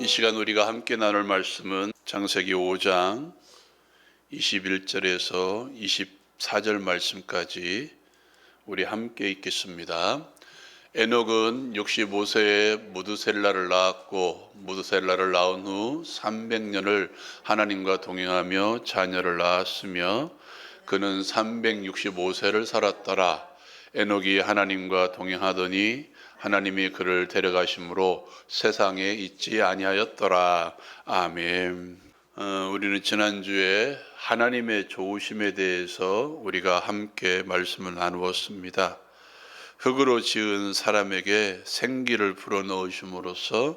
이 시간 우리가 함께 나눌 말씀은 창세기 5장 21절에서 24절 말씀까지 우리 함께 읽겠습니다. 에녹은 65세에 무드셀라를 낳았고 무드셀라를 낳은 후 300년을 하나님과 동행하며 자녀를 낳았으며 그는 365세를 살았더라. 에녹이 하나님과 동행하더니 하나님이 그를 데려가심으로 세상에 있지 아니하였더라. 아멘. 어, 우리는 지난주에 하나님의 좋으심에 대해서 우리가 함께 말씀을 나누었습니다. 흙으로 지은 사람에게 생기를 불어넣으심으로써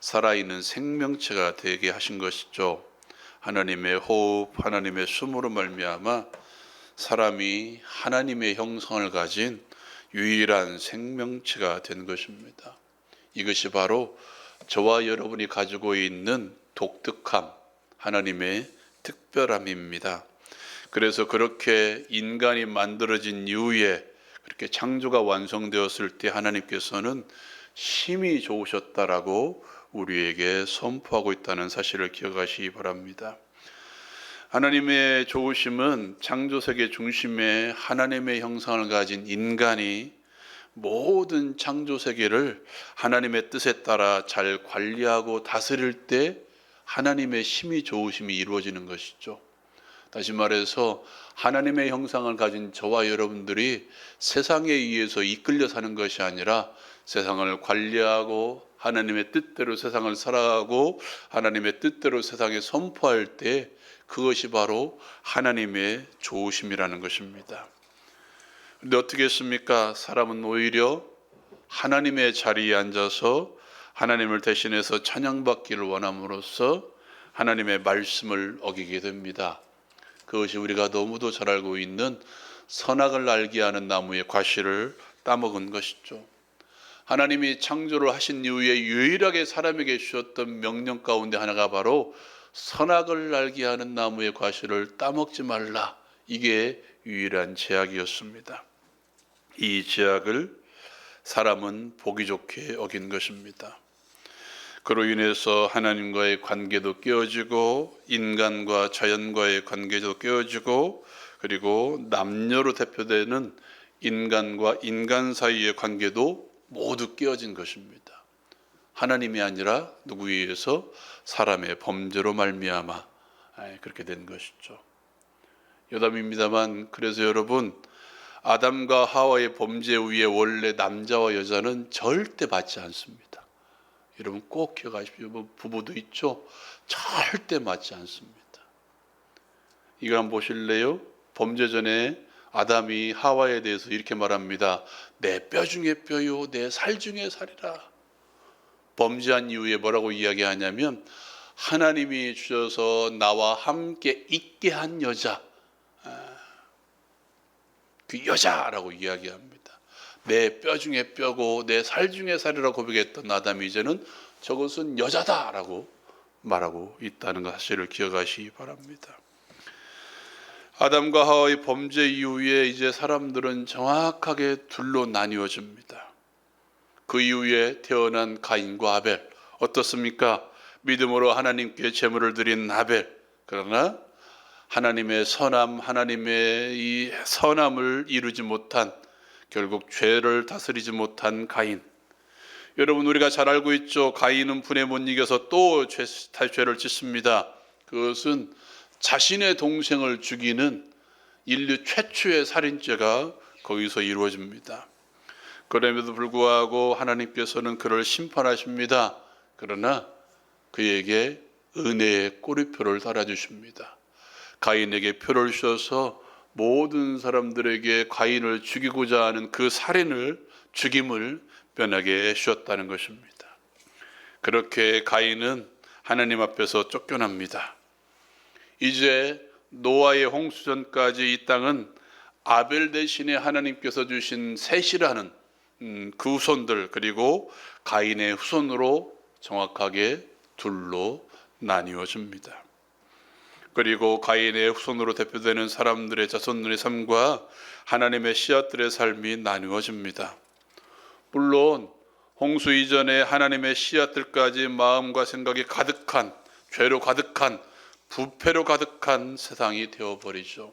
살아있는 생명체가 되게 하신 것이죠. 하나님의 호흡, 하나님의 숨으로 말미암아 사람이 하나님의 형성을 가진 유일한 생명체가 된 것입니다. 이것이 바로 저와 여러분이 가지고 있는 독특함, 하나님의 특별함입니다. 그래서 그렇게 인간이 만들어진 이후에 그렇게 창조가 완성되었을 때 하나님께서는 심히 좋으셨다라고 우리에게 선포하고 있다는 사실을 기억하시기 바랍니다. 하나님의 좋으심은 창조 세계 중심에 하나님의 형상을 가진 인간이 모든 창조 세계를 하나님의 뜻에 따라 잘 관리하고 다스릴 때 하나님의 심히 좋으심이 이루어지는 것이죠. 다시 말해서 하나님의 형상을 가진 저와 여러분들이 세상에 의해서 이끌려 사는 것이 아니라 세상을 관리하고 하나님의 뜻대로 세상을 살아가고 하나님의 뜻대로 세상에 선포할 때 그것이 바로 하나님의 좋으심이라는 것입니다. 근데 어떻게 했습니까? 사람은 오히려 하나님의 자리에 앉아서 하나님을 대신해서 찬양받기를 원함으로써 하나님의 말씀을 어기게 됩니다. 그것이 우리가 너무도 잘 알고 있는 선악을 알게 하는 나무의 과실을 따먹은 것이죠. 하나님이 창조를 하신 이후에 유일하게 사람에게 주셨던 명령 가운데 하나가 바로 선악을 알게 하는 나무의 과실을 따먹지 말라. 이게 유일한 제약이었습니다. 이 제약을 사람은 보기 좋게 어긴 것입니다. 그로 인해서 하나님과의 관계도 깨어지고 인간과 자연과의 관계도 깨어지고 그리고 남녀로 대표되는 인간과 인간 사이의 관계도 모두 깨어진 것입니다. 하나님이 아니라 누구에 의해서 사람의 범죄로 말미암아 그렇게 된 것이죠. 여담입니다만 그래서 여러분 아담과 하와의 범죄 위에 원래 남자와 여자는 절대 맞지 않습니다. 여러분 꼭 기억하십시오. 뭐 부부도 있죠. 절대 맞지 않습니다. 이거 한번 보실래요? 범죄 전에 아담이 하와에 대해서 이렇게 말합니다. 내 뼈 중에 뼈요, 내 살 중에 살이라. 범죄한 이후에 뭐라고 이야기하냐면 하나님이 주셔서 나와 함께 있게 한 여자, 아, 그 여자라고 이야기합니다. 내 뼈 중에 뼈고 내 살 중에 살이라고 고백했던 아담이 이제는 저것은 여자다라고 말하고 있다는 사실을 기억하시기 바랍니다. 아담과 하와의 범죄 이후에 이제 사람들은 정확하게 둘로 나뉘어집니다. 그 이후에 태어난 가인과 아벨 어떻습니까? 믿음으로 하나님께 제물을 드린 아벨 그러나 하나님의 선함 하나님의 이 선함을 이루지 못한 결국 죄를 다스리지 못한 가인. 여러분 우리가 잘 알고 있죠. 가인은 분에 못 이겨서 또 죄, 죄를 짓습니다. 그것은 자신의 동생을 죽이는 인류 최초의 살인죄가 거기서 이루어집니다. 그럼에도 불구하고 하나님께서는 그를 심판하십니다. 그러나 그에게 은혜의 꼬리표를 달아주십니다. 가인에게 표를 주셔서 모든 사람들에게 가인을 죽이고자 하는 그 살인을 죽임을 변하게 해주셨다는 것입니다. 그렇게 가인은 하나님 앞에서 쫓겨납니다. 이제 노아의 홍수전까지 이 땅은 아벨 대신에 하나님께서 주신 셋이라는 음, 그 후손들 그리고 가인의 후손으로 정확하게 둘로 나뉘어집니다. 그리고 가인의 후손으로 대표되는 사람들의 자손들의 삶과 하나님의 씨앗들의 삶이 나누어집니다. 물론 홍수 이전에 하나님의 씨앗들까지 마음과 생각이 가득한 죄로 가득한 부패로 가득한 세상이 되어버리죠.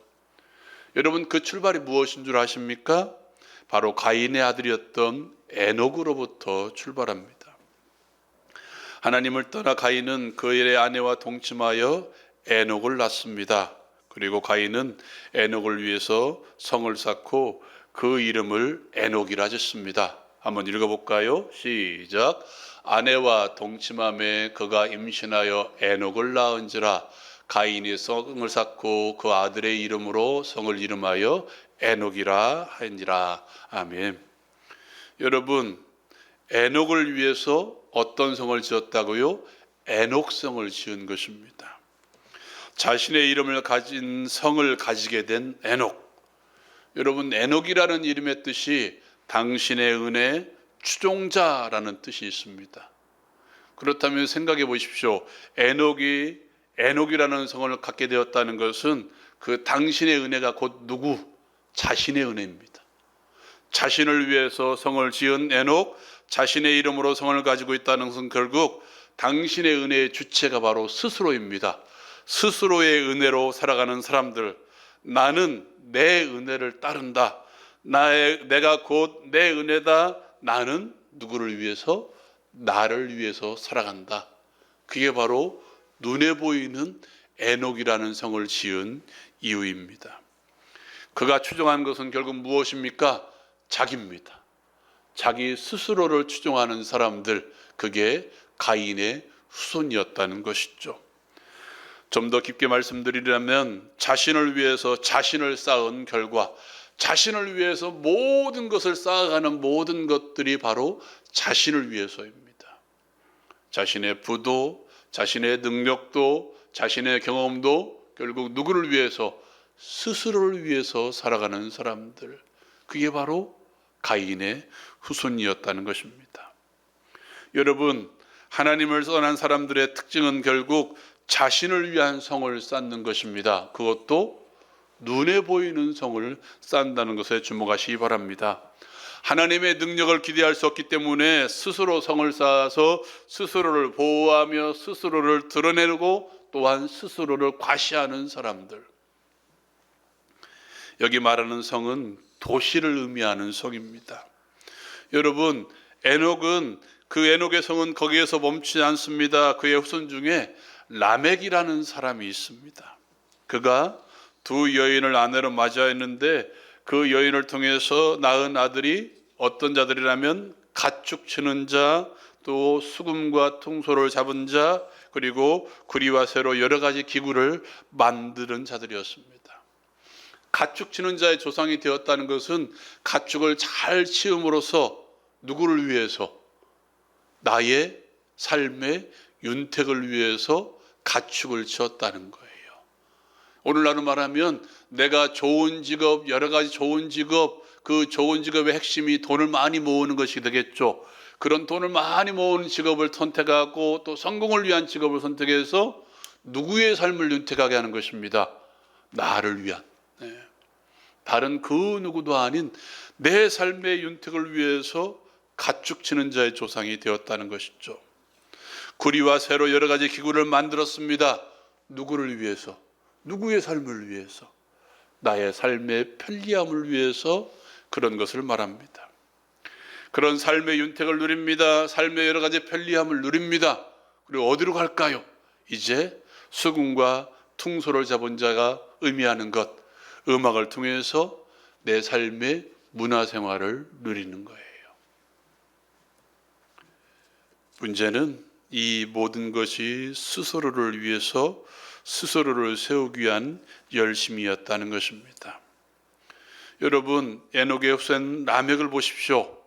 여러분 그 출발이 무엇인 줄 아십니까? 바로 가인의 아들이었던 에녹으로부터 출발합니다. 하나님을 떠나 가인은 그의 아내와 동침하여 에녹을 낳습니다. 그리고 가인은 에녹을 위해서 성을 쌓고 그 이름을 에녹이라 짓습니다. 한번 읽어볼까요? 시작. 아내와 동침함에 그가 임신하여 에녹을 낳은지라 가인이 성을 쌓고 그 아들의 이름으로 성을 이름하여 에녹이라 하니라. 아멘. 여러분, 에녹을 위해서 어떤 성을 지었다고요? 에녹성을 지은 것입니다. 자신의 이름을 가진 성을 가지게 된 에녹. 여러분, 에녹이라는 이름의 뜻이 당신의 은혜 추종자라는 뜻이 있습니다. 그렇다면 생각해 보십시오. 에녹이 에녹이라는 성을 갖게 되었다는 것은 그 당신의 은혜가 곧 누구? 자신의 은혜입니다. 자신을 위해서 성을 지은 에녹, 자신의 이름으로 성을 가지고 있다는 것은 결국 당신의 은혜의 주체가 바로 스스로입니다. 스스로의 은혜로 살아가는 사람들, 나는 내 은혜를 따른다. 나의 내가 곧 내 은혜다. 나는 누구를 위해서 나를 위해서 살아간다. 그게 바로 눈에 보이는 에녹이라는 성을 지은 이유입니다. 그가 추종한 것은 결국 무엇입니까? 자기입니다. 자기 스스로를 추종하는 사람들, 그게 가인의 후손이었다는 것이죠. 좀 더 깊게 말씀드리려면 자신을 위해서 자신을 쌓은 결과, 자신을 위해서 모든 것을 쌓아가는 모든 것들이 바로 자신을 위해서입니다. 자신의 부도, 자신의 능력도, 자신의 경험도 결국 누구를 위해서 스스로를 위해서 살아가는 사람들. 그게 바로 가인의 후손이었다는 것입니다. 여러분, 하나님을 떠난 사람들의 특징은 결국 자신을 위한 성을 쌓는 것입니다. 그것도 눈에 보이는 성을 쌓는다는 것에 주목하시기 바랍니다. 하나님의 능력을 기대할 수 없기 때문에 스스로 성을 쌓아서 스스로를 보호하며 스스로를 드러내고 또한 스스로를 과시하는 사람들. 여기 말하는 성은 도시를 의미하는 성입니다. 여러분, 에녹은 그 에녹의 성은 거기에서 멈추지 않습니다. 그의 후손 중에 라멕이라는 사람이 있습니다. 그가 두 여인을 아내로 맞이했는데 그 여인을 통해서 낳은 아들이 어떤 자들이라면 가축 치는 자, 또 수금과 통소를 잡은 자, 그리고 구리와 새로 여러 가지 기구를 만드는 자들이었습니다. 가축 치는 자의 조상이 되었다는 것은 가축을 잘 치움으로써 누구를 위해서 나의 삶의 윤택을 위해서 가축을 지었다는 거예요. 오늘날로 말하면 내가 좋은 직업, 여러 가지 좋은 직업, 그 좋은 직업의 핵심이 돈을 많이 모으는 것이 되겠죠. 그런 돈을 많이 모으는 직업을 선택하고 또 성공을 위한 직업을 선택해서 누구의 삶을 윤택하게 하는 것입니다. 나를 위한. 네. 다른 그 누구도 아닌 내 삶의 윤택을 위해서 가축 치는 자의 조상이 되었다는 것이죠. 구리와 새로 여러 가지 기구를 만들었습니다. 누구를 위해서? 누구의 삶을 위해서? 나의 삶의 편리함을 위해서 그런 것을 말합니다. 그런 삶의 윤택을 누립니다. 삶의 여러 가지 편리함을 누립니다. 그리고 어디로 갈까요? 이제 수군과 퉁소를 잡은 자가 의미하는 것, 음악을 통해서 내 삶의 문화 생활을 누리는 거예요. 문제는 이 모든 것이 스스로를 위해서 스스로를 세우기 위한 열심이었다는 것입니다. 여러분, 에녹의 후손 라멕을 보십시오.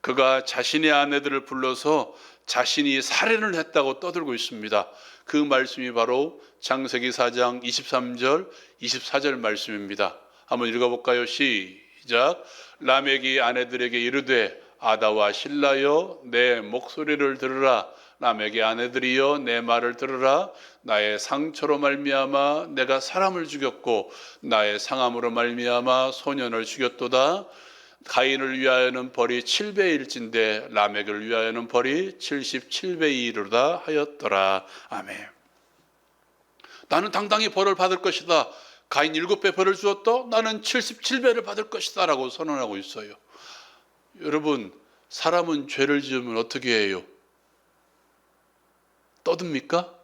그가 자신의 아내들을 불러서 자신이 살인을 했다고 떠들고 있습니다. 그 말씀이 바로 창세기 4장 23절, 24절 말씀입니다. 한번 읽어볼까요? 시작. 라멕이 아내들에게 이르되 아다와 신라여 내 목소리를 들으라 남에게 아내들이여 내 말을 들으라 나의 상처로 말미암아 내가 사람을 죽였고 나의 상함으로 말미암아 소년을 죽였도다 가인을 위하여는 벌이 7배일진데 라멕을 위하여는 벌이 77배에 이르다 하였더라. 아멘. 나는 당당히 벌을 받을 것이다. 가인 7배 벌을 주었다. 나는 77배를 받을 것이다 라고 선언하고 있어요. 여러분, 사람은 죄를 지으면 어떻게 해요? 떠듭니까?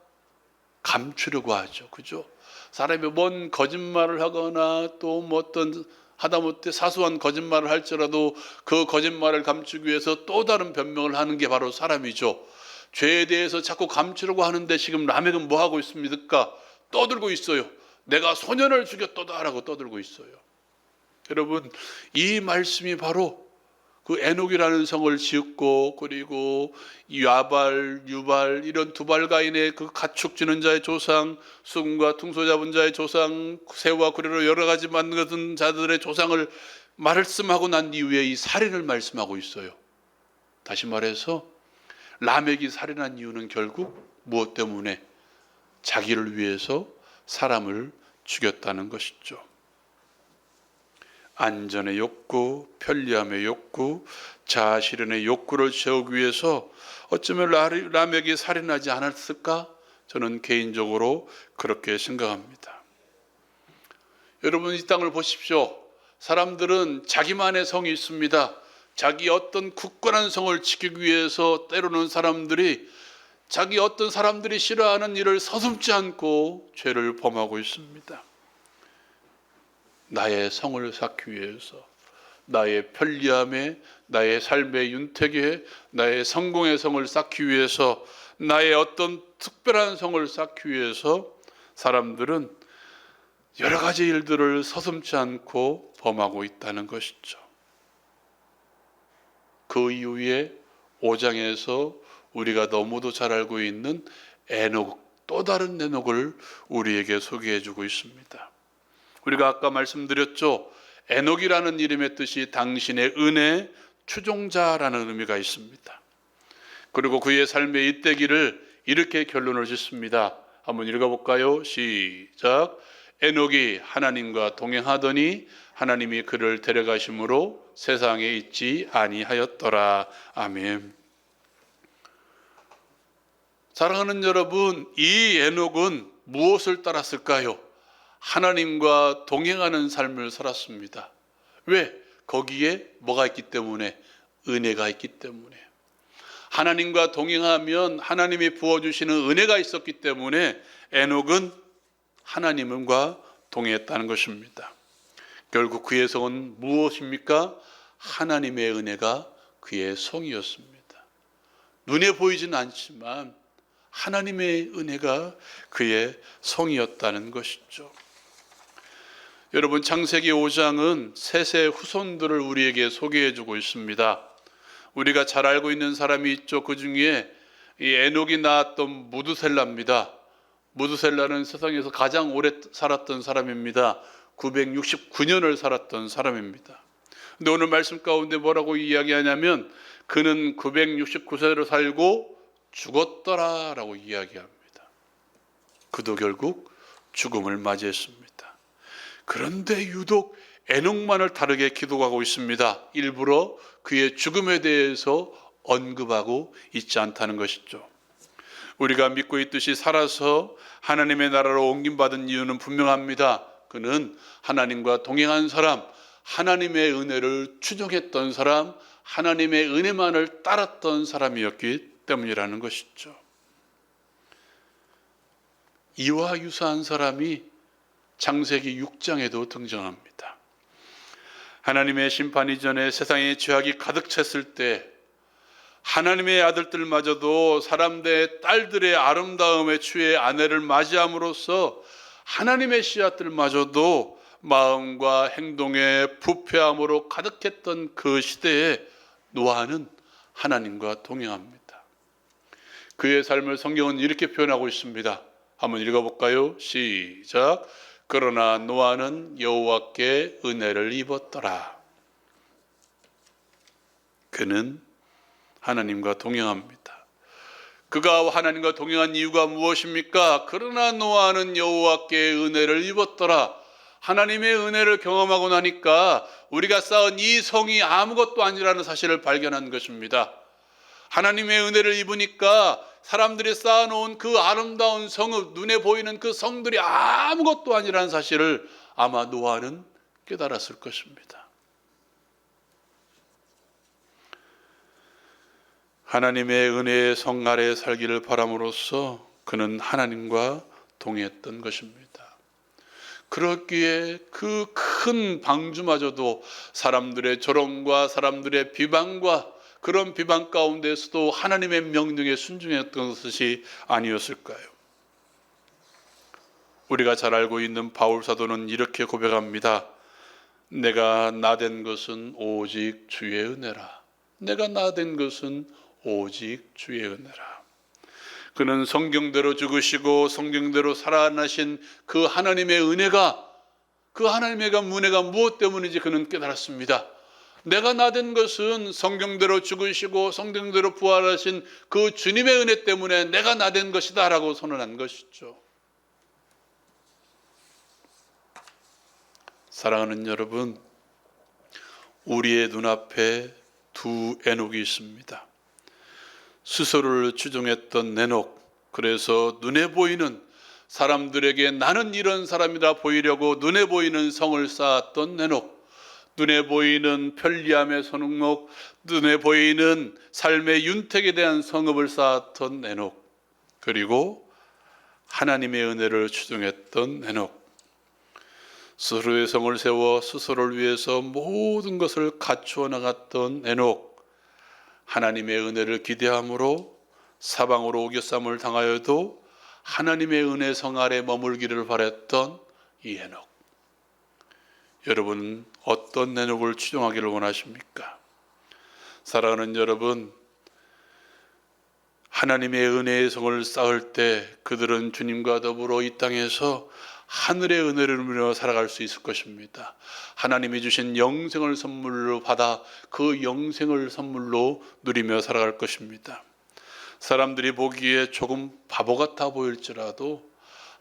감추려고 하죠. 그죠? 사람이 뭔 거짓말을 하거나 또 뭐 어떤 하다못해 사소한 거짓말을 할지라도 그 거짓말을 감추기 위해서 또 다른 변명을 하는 게 바로 사람이죠. 죄에 대해서 자꾸 감추려고 하는데 지금 라멕은 뭐 하고 있습니까? 떠들고 있어요. 내가 소년을 죽였도다라고 떠들고 있어요. 여러분, 이 말씀이 바로 그 에녹이라는 성을 지었고 그리고 야발, 유발 이런 두발 가인의 그 가축 지는 자의 조상, 수금과 퉁소 잡은 자의 조상, 새와 구레로 여러 가지 만든 자들의 조상을 말씀하고 난 이후에 이 살인을 말씀하고 있어요. 다시 말해서 라멕이 살인한 이유는 결국 무엇 때문에 자기를 위해서 사람을 죽였다는 것이죠. 안전의 욕구, 편리함의 욕구, 자아실현의 욕구를 채우기 위해서 어쩌면 라- 라멕이 살인하지 않았을까? 저는 개인적으로 그렇게 생각합니다. 여러분 이 땅을 보십시오. 사람들은 자기만의 성이 있습니다. 자기 어떤 굳건한 성을 지키기 위해서 때로는 사람들이 자기 어떤 사람들이 싫어하는 일을 서슴지 않고 죄를 범하고 있습니다. 나의 성을 쌓기 위해서 나의 편리함에 나의 삶의 윤택에 나의 성공의 성을 쌓기 위해서 나의 어떤 특별한 성을 쌓기 위해서 사람들은 여러 가지 일들을 서슴지 않고 범하고 있다는 것이죠. 그 이후에 5장에서 우리가 너무도 잘 알고 있는 에녹 또 다른 에녹을 우리에게 소개해 주고 있습니다. 우리가 아까 말씀드렸죠. 에녹이라는 이름의 뜻이 당신의 은혜 추종자라는 의미가 있습니다. 그리고 그의 삶의 이때기를 이렇게 결론을 짓습니다. 한번 읽어볼까요? 시작. 에녹이 하나님과 동행하더니 하나님이 그를 데려가심으로 세상에 있지 아니하였더라. 아멘. 사랑하는 여러분, 이 에녹은 무엇을 따랐을까요? 하나님과 동행하는 삶을 살았습니다. 왜? 거기에 뭐가 있기 때문에 은혜가 있기 때문에 하나님과 동행하면 하나님이 부어주시는 은혜가 있었기 때문에 에녹은 하나님과 동행했다는 것입니다. 결국 그의 성은 무엇입니까? 하나님의 은혜가 그의 성이었습니다. 눈에 보이지는 않지만 하나님의 은혜가 그의 성이었다는 것이죠. 여러분 창세기 5장은 셋의 후손들을 우리에게 소개해 주고 있습니다. 우리가 잘 알고 있는 사람이 있죠. 그 중에 이 에녹이 낳았던 무드셀라입니다. 무드셀라는 세상에서 가장 오래 살았던 사람입니다. 969년을 살았던 사람입니다. 근데 오늘 말씀 가운데 뭐라고 이야기하냐면 그는 969세를 살고 죽었더라라고 이야기합니다. 그도 결국 죽음을 맞이했습니다. 그런데 유독 에녹만을 다르게 기록하고 있습니다. 일부러 그의 죽음에 대해서 언급하고 있지 않다는 것이죠. 우리가 믿고 있듯이 살아서 하나님의 나라로 옮김받은 이유는 분명합니다. 그는 하나님과 동행한 사람, 하나님의 은혜를 추종했던 사람, 하나님의 은혜만을 따랐던 사람이었기 때문이라는 것이죠. 이와 유사한 사람이 창세기 6장에도 등장합니다. 하나님의 심판 이전에 세상에 죄악이 가득 찼을 때 하나님의 아들들마저도 사람들의 딸들의 아름다움에 취해 아내를 맞이함으로써 하나님의 씨앗들마저도 마음과 행동에 부패함으로 가득했던 그 시대에 노아는 하나님과 동행합니다. 그의 삶을 성경은 이렇게 표현하고 있습니다. 한번 읽어볼까요? 시작. 그러나 노아는 여호와께 은혜를 입었더라. 그는 하나님과 동행합니다. 그가 하나님과 동행한 이유가 무엇입니까? 그러나 노아는 여호와께 은혜를 입었더라. 하나님의 은혜를 경험하고 나니까 우리가 쌓은 이 성이 아무것도 아니라는 사실을 발견한 것입니다. 하나님의 은혜를 입으니까 사람들이 쌓아놓은 그 아름다운 성읍, 눈에 보이는 그 성들이 아무것도 아니라는 사실을 아마 노아는 깨달았을 것입니다. 하나님의 은혜의 성 아래 살기를 바람으로써 그는 하나님과 동의했던 것입니다. 그렇기에 그 큰 방주마저도 사람들의 조롱과 사람들의 비방과 그런 비방 가운데서도 하나님의 명령에 순종했던 것이 아니었을까요? 우리가 잘 알고 있는 바울 사도는 이렇게 고백합니다. 내가 나 된 것은 오직 주의 은혜라. 내가 나 된 것은 오직 주의 은혜라. 그는 성경대로 죽으시고 성경대로 살아나신 그 하나님의 은혜가 그 하나님의 은혜가 무엇 때문인지 그는 깨달았습니다. 내가 나된 것은 성경대로 죽으시고 성경대로 부활하신 그 주님의 은혜 때문에 내가 나된 것이다라고 선언한 것이죠. 사랑하는 여러분, 우리의 눈앞에 두 에녹이 있습니다. 스스로를 추종했던 에녹, 그래서 눈에 보이는 사람들에게 나는 이런 사람이다 보이려고 눈에 보이는 성을 쌓았던 에녹, 눈에 보이는 편리함의 선흥목, 눈에 보이는 삶의 윤택에 대한 성읍을 쌓았던 에녹, 그리고 하나님의 은혜를 추종했던 에녹. 스스로의 성을 세워 스스로를 위해서 모든 것을 갖추어 나갔던 에녹. 하나님의 은혜를 기대함으로 사방으로 오겨쌈을 당하여도 하나님의 은혜 성 아래 머물기를 바랬던 이 에녹. 여러분 어떤 에녹을 추종하기를 원하십니까? 사랑하는 여러분, 하나님의 은혜의 성을 쌓을 때 그들은 주님과 더불어 이 땅에서 하늘의 은혜를 누려 살아갈 수 있을 것입니다. 하나님이 주신 영생을 선물로 받아 그 영생을 선물로 누리며 살아갈 것입니다. 사람들이 보기에 조금 바보 같아 보일지라도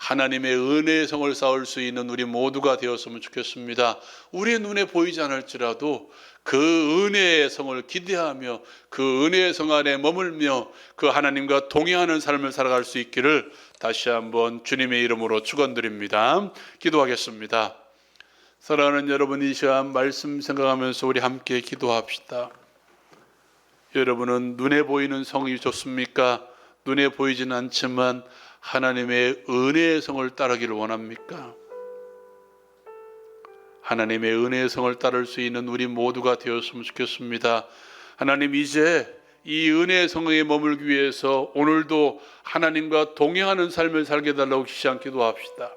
하나님의 은혜의 성을 쌓을 수 있는 우리 모두가 되었으면 좋겠습니다. 우리의 눈에 보이지 않을지라도 그 은혜의 성을 기대하며 그 은혜의 성 안에 머물며 그 하나님과 동행하는 삶을 살아갈 수 있기를 다시 한번 주님의 이름으로 축원드립니다. 기도하겠습니다. 사랑하는 여러분 이 시간 말씀 생각하면서 우리 함께 기도합시다. 여러분은 눈에 보이는 성이 좋습니까? 눈에 보이진 않지만 하나님의 은혜의 성을 따르기를 원합니까? 하나님의 은혜의 성을 따를 수 있는 우리 모두가 되었으면 좋겠습니다. 하나님 이제 이 은혜의 성에 머물기 위해서 오늘도 하나님과 동행하는 삶을 살게 달라고 시장 기도합시다.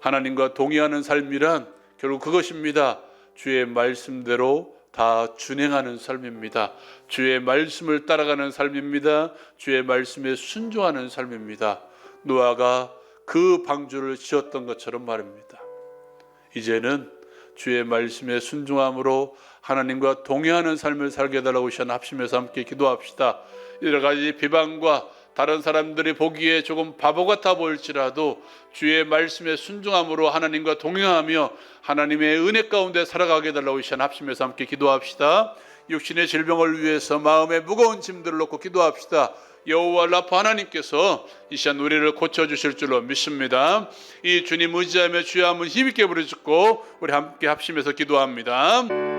하나님과 동행하는 삶이란 결국 그것입니다. 주의 말씀대로 다 준행하는 삶입니다. 주의 말씀을 따라가는 삶입니다. 주의 말씀에 순종하는 삶입니다. 노아가 그 방주를 지었던 것처럼 말입니다. 이제는 주의 말씀에 순종함으로 하나님과 동행하는 삶을 살게 해달라고 시간 합심해서 함께 기도합시다. 여러 가지 비방과 다른 사람들이 보기에 조금 바보 같아 보일지라도 주의 말씀에 순종함으로 하나님과 동행하며 하나님의 은혜 가운데 살아가게 해달라고 시간 합심해서 함께 기도합시다. 육신의 질병을 위해서 마음에 무거운 짐들을 놓고 기도합시다. 여호와 라파 하나님께서 이 시간 우리를 고쳐 주실 줄로 믿습니다. 이 주님 의지하며 주여 한번 힘있게 부르짖고 우리 함께 합심해서 기도합니다.